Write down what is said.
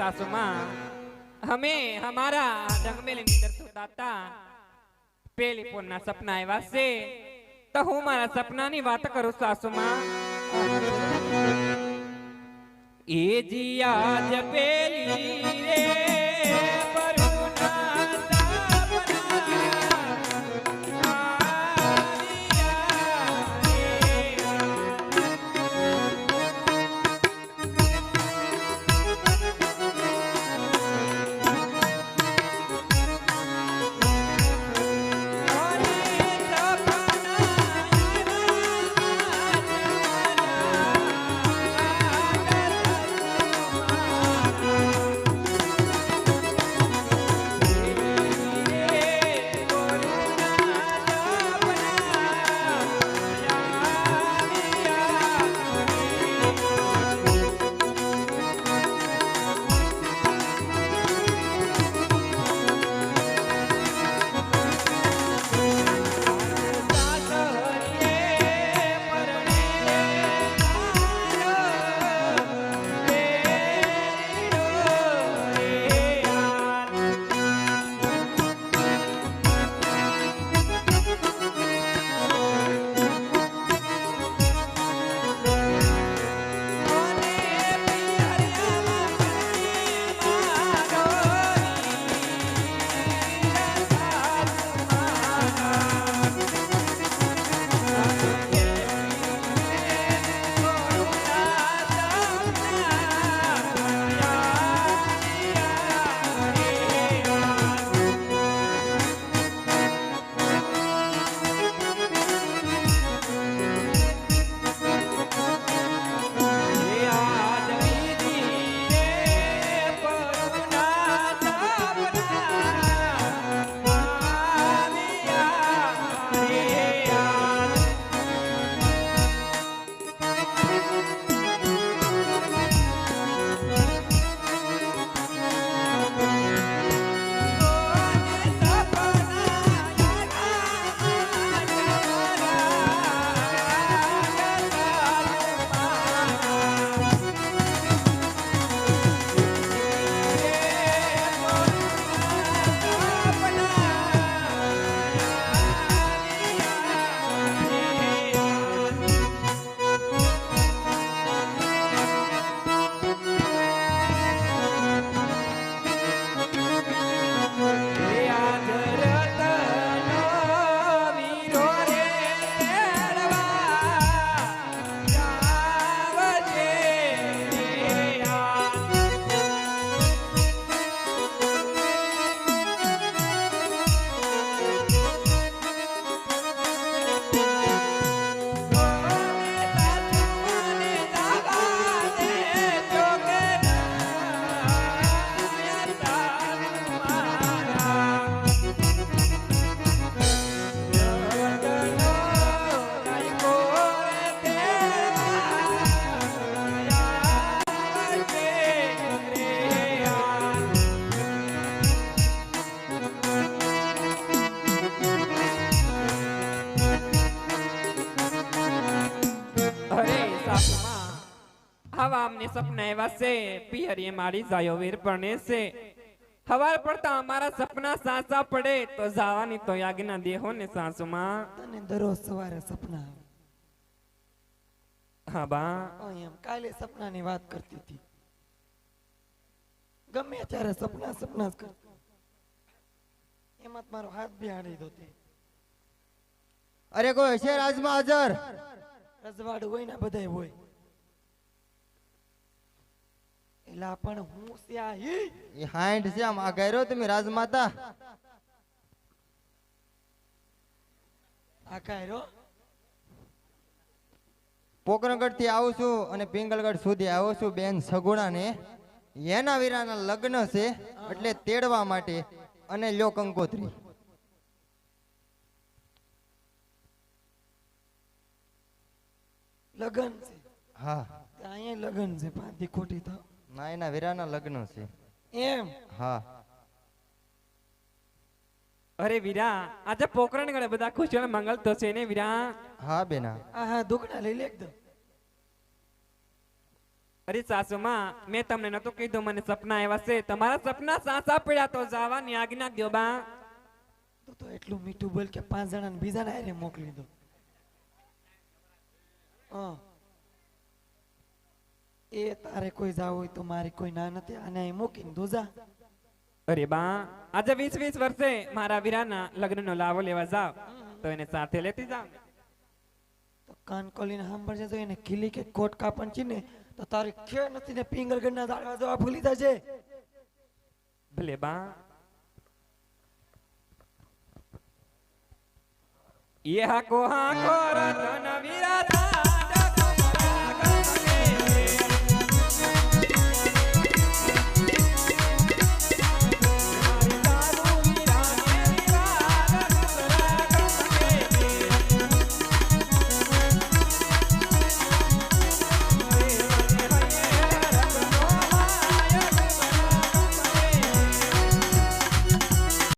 સાસુમાં અમે हमारा જંગમેલી ની અંદર સુતા હતા પેલી પોરના સપના આવ્યા છે તો હું મારા સપનાની વાત કરું સાસુમાં એ જીયા જ પેલી રે અમને સપના એવા છે પિયરી મારી જાયો વીર પરણે છે. હવાર પડતા અમારા સપના સાસા પડે તો જાવાની તો આજ્ઞા દેહો ને સાસુમાં. તને દરરોજ સવારે સપના હા બા. એમ કાલે સપનાની વાત કરતી હતી. ગમે ત્યારે સપના સપના જ કરતી એમાં મારો હાથ બિહાડી દો તે. અરે કોઈ હશે રાજમાં હાજર? રજવાડું હોય ને બધાય હોય. એલા પણ હું સ્યાહી એ હાઈઠ છે આમ આ કર્યો તમે રાજમાતા. આ કાયરો પોકરણગઢથી આવું છું અને પિંગલગઢ સુધી આવું છું બેન સગુણા ને એના વીરાના લગ્ન છે એટલે તેડવા માટે અને લ્યો કંકોત્રી. લગ્ન છે? હા. અહીંયા લગ્ન છે પાંથી ખોટી થાવ ના એના વીરાના લગ્ન છે. એમ? હા. અરે વીરા આજે પોકરણ ગણે બધા ખુશીઓ મંગલ તો છે ને વીરા? હા બેના. હા હા દુકડા લઈ લે એકદમ. અરે સાસુમાં મેં તમને નતું કીધું મને સપના આવ્યા છે. તમારા સપના સાસા પીડ્યા તો જવાની આજ્ઞા ગયો બા. તું તો એટલું મીઠું બોલ કે પાંચ જણાને બીજાને હારે મોકલી દો. હં. એ તારે કોઈ જાવ હોય તો મારી કોઈ ના નથી. આને અહીં મૂકીને તું જા અરે બા આજે વીસ વીસ વર્ષે મારા વીરાના લગ્નનો લાવો લેવા જાવ તો એને સાથે લેતી જાવ. તો કાન સાંભળજે તો એને ખીલી કે કોટ કાપણ છે ને તો તારી ખે નથી ને પિંગલગઢના દાડવા જવા ભૂલી જશે ભલે બા. એ હાકો હાકો રતન વીર